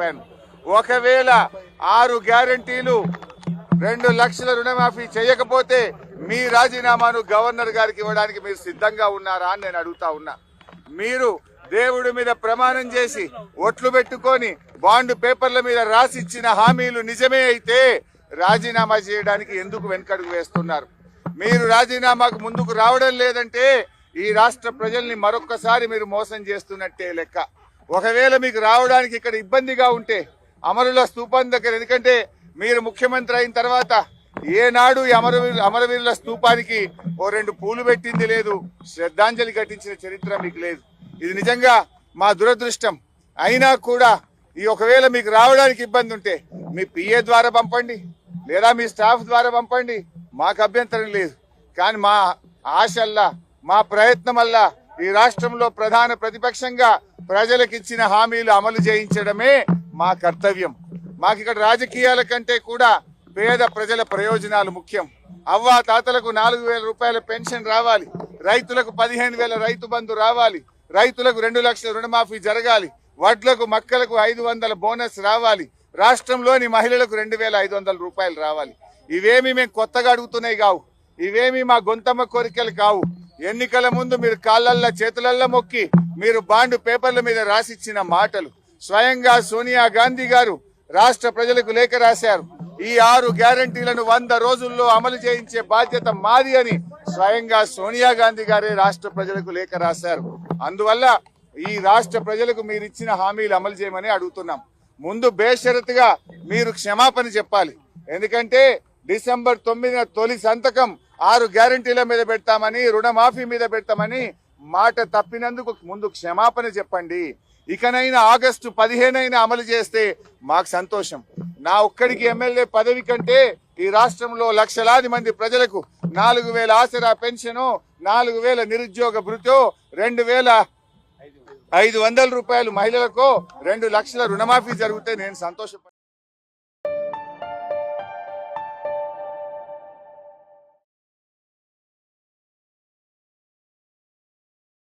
చెప్పాను. ఒకవేళ ఆరు గ్యారంటీలు రెండు లక్షల రుణమాఫీ చేయకపోతే మీ రాజీనామాను గవర్నర్ గారికి ఇవ్వడానికి మీరు సిద్ధంగా ఉన్నారా అని నేను అడుగుతా ఉన్నా. మీరు దేవుడి మీద ప్రమాణం చేసి ఒట్లు పెట్టుకొని బాండ్ పేపర్ల మీద రాసిచ్చిన హామీలు నిజమే అయితే రాజీనామా చేయడానికి ఎందుకు వెనకడుగు వేస్తున్నారు? మీరు రాజీనామాకు ముందుకు రావడం లేదంటే ఈ రాష్ట్ర ప్రజల్ని మరొక్కసారి మీరు మోసం చేస్తున్నట్టే లెక్క. ఒకవేళ మీకు రావడానికి ఇక్కడ ఇబ్బందిగా ఉంటే అమరుల స్థూపం దగ్గర ఎందుకంటే మీరు ముఖ్యమంత్రి అయిన తర్వాత ఏనాడు ఈ అమరవీరు అమరవీరుల స్థూపానికి ఓ రెండు పూలు పెట్టింది లేదు శ్రద్ధాంజలి ఘటించిన చరిత్ర మీకు లేదు. ఇది నిజంగా మా దురదృష్టం. అయినా కూడా ఈ ఒకవేళ మీకు రావడానికి ఇబ్బంది ఉంటే మీ పిఏ ద్వారా పంపండి లేదా మీ స్టాఫ్ ద్వారా పంపండి మాకు అభ్యంతరం లేదు. కానీ మా ఆశల్లా మా ప్రయత్నం ఈ రాష్ట్రంలో ప్రధాన ప్రతిపక్షంగా ప్రజలకు ఇచ్చిన హామీలు అమలు చేయించడమే మా కర్తవ్యం. మాకు ఇక్కడ రాజకీయాల కంటే కూడా పేద ప్రజల ప్రయోజనాలు ముఖ్యం. అవ్వా తాతలకు నాలుగు వేల రూపాయల పెన్షన్ రావాలి. రైతులకు పదిహేను వేల రైతు బంధు రావాలి. రైతులకు రెండు లక్షల రుణమాఫీ జరగాలి. వడ్లకు మక్కలకు ఐదు వందల బోనస్ రావాలి. రాష్ట్రంలోని మహిళలకు రెండు వేల ఐదు వందల రూపాయలు రావాలి. ఇవేమి మేము కొత్తగా అడుగుతున్నాయి కావు. ఇవేమి మా గొంతమ్మ కోరికలు కావు. ఎన్నికల ముందు మీరు కాళ్ళల్లో చేతులల్లో మొక్కి మీరు బాండ్ పేపర్ల మీద రాసిచ్చిన మాటలు. స్వయంగా సోనియా గాంధీ గారు రాష్ట్ర ప్రజలకు లేఖ రాశారు. ఈ ఆరు గ్యారంటీలను వంద రోజుల్లో అమలు చేయించే బాధ్యత మాది అని స్వయంగా సోనియా గాంధీ గారే రాష్ట్ర ప్రజలకు లేఖ రాశారు. అందువల్ల ఈ రాష్ట్ర ప్రజలకు మీరు ఇచ్చిన హామీలు అమలు చేయమని అడుగుతున్నాం. ముందు బేషరతుగా మీరు క్షమాపణ చెప్పాలి. ఎందుకంటే డిసెంబర్ తొమ్మిదిన తొలి సంతకం ఆరు గ్యారంటీల మీద పెడతామని రుణమాఫీ మీద పెడతామని మాట తప్పినందుకు ముందు క్షమాపణ చెప్పండి. ఇకనైనా ఆగస్టు పదిహేనైనా అమలు చేస్తే మాకు సంతోషం. నా ఒక్కడికి ఎమ్మెల్యే పదవి కంటే ఈ రాష్ట్రంలో లక్షలాది మంది ప్రజలకు నాలుగు వేల ఆసరా పెన్షను నాలుగు వేల నిరుద్యోగ భృతో రెండు వేల ఐదు వందల రూపాయలు మహిళలకు రెండు లక్షల రుణమాఫీ జరిగితే నేను సంతోషపడతాను.